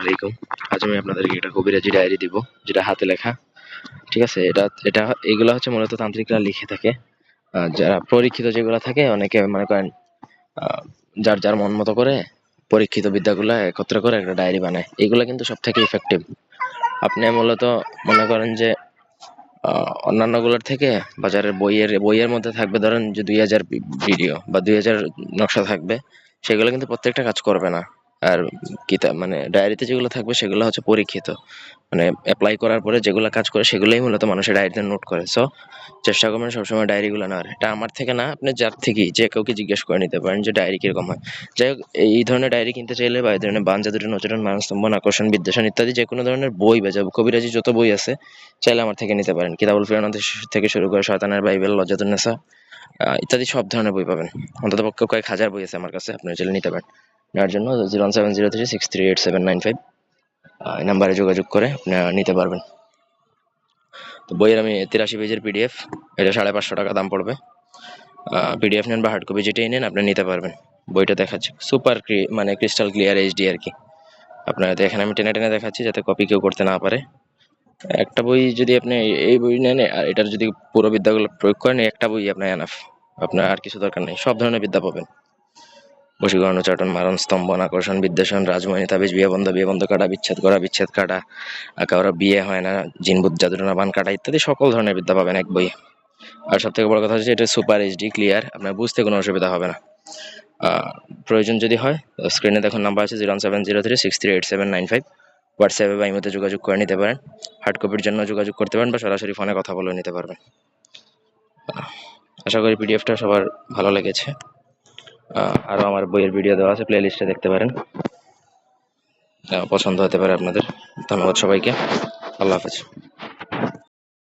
আলাইকুম। আজ আমি আপনাদেরকে একটা কবিরাজি ডায়েরি দিব, যেটা হাতে লেখা। ঠিক আছে? এটা এটা, এগুলো হচ্ছে মূলত তান্ত্রিকরা লিখে থাকে। যারা পরীক্ষিত যেগুলো থাকে, অনেকে মনে করেন যার যার মন মতো করে পরীক্ষিত বিদ্যাগুলো একত্র করে একটা ডায়েরি বানায়। এগুলো কিন্তু সব থেকে ইফেক্টিভ আপনি মূলত মনে করেন যে অন্যান্যগুলোর থেকে বাজারের বইয়ের বইয়ের মধ্যে থাকবে, ধরেন যে দুই হাজার ভিডিও বা দুই হাজার নকশা থাকবে, সেগুলো কিন্তু প্রত্যেকটা কাজ করবে না। আর কিতাব মানে ডায়েরিতে যেগুলো থাকবে সেগুলো হচ্ছে পরীক্ষিত। মানে অ্যাপ্লাই করার পরে যেগুলো কাজ করে সেগুলোই মূলত মানুষের ডায়েরিতে নোট করে। সো চেষ্টা করবেন সবসময় ডায়েরিগুলো নেওয়ার। এটা আমার থেকে না আপনি যার থেকেই যে কাউকে জিজ্ঞেস করে নিতে পারেন যে ডায়েরি কীরকম হয়। যাই হোক এই ধরনের ডায়েরি কিনতে চাইলে বা এই ধরনের বান জাদুটন নচরণ মানস্তম্ভন আকর্ষণ বিদ্বেষণ ইত্যাদি যে কোনো ধরনের বই বা কবিরাজি যত বই আছে চাইলে আমার থেকে নিতে পারেন। কিতাবুল ফিরানাথ থেকে শুরু করে শয়তানের বাইবেল লজ্জাতুন্নেসা আহ, ইত্যাদি সব ধরনের বই পাবেন। অন্তত পক্ষে কয়েক হাজার বই আছে আমার কাছে আপনারা চাইলে নিতে পারেন। নেওয়ার জন্য zero seven zero three six three eight seven nine five এই নাম্বারে যোগাযোগ করে আপনারা নিতে পারবেন। তো বইয়ের আমি তিরাশি পেজের পিডিএফ, এটা সাড়ে পাঁচশো টাকা দাম পড়বে। পিডিএফ নেন বা হার্ড কপি যেটাই নেন, আপনি নিতে পারবেন। বইটা দেখাচ্ছে সুপার ক্রি মানে ক্রিস্টাল ক্লিয়ার এইচডি আর কি। আপনারা এখানে আমি টেনে টেনে দেখাচ্ছি যাতে কপি কেউ করতে না পারে। একটা বই যদি আপনি এই বই নেন, আর এটার যদি পুরো বিদ্যাগুলো প্রয়োগ করেন, একটা বই আপনার এনাফ আপনার আর কিছু দরকার নেই, সব ধরনের বিদ্যা পাবেন। বশীকরণ, উচ্চাটন, মারণ স্তম্ভন আকর্ষণ বিদ্বেষণ, রাজমণি, তাবিজ, বিয়ে বন্ধ বিয়ে বন্ধ কাটা, বিচ্ছেদ করা, বিচ্ছেদ কাটা কারও বিয়ে হয় না জিনবুত জাদুটনা বান কাটা ইত্যাদি সকল ধরনের বিদ্যা পাবেন এক বই। আর সব থেকে বড় কথা হচ্ছে এটা সুপার এইচডি, ক্লিয়ার, আপনার বুঝতে কোনো অসুবিধা হবে না। প্রয়োজন যদি হয়, স্ক্রিনে দেখুন নাম্বার আছে, zero seven zero three six three eight seven nine five. হোয়াটসঅ্যাপে বা ইমোতে যোগাযোগ করে নিতে পারেন। হার্ড কপির জন্য যোগাযোগ করতে পারেন বা সরাসরি ফোনে কথা বলে নিতে পারবেন। আশা করি পিডিএফটা সবার ভালো লেগেছে। আরও আমার বইয়ের ভিডিও দেওয়া আছে প্লে লিস্টে দেখতে পারেন। পছন্দ হতে পারে আপনাদের। ধন্যবাদ সবাইকে। আল্লাহ হাফেজ।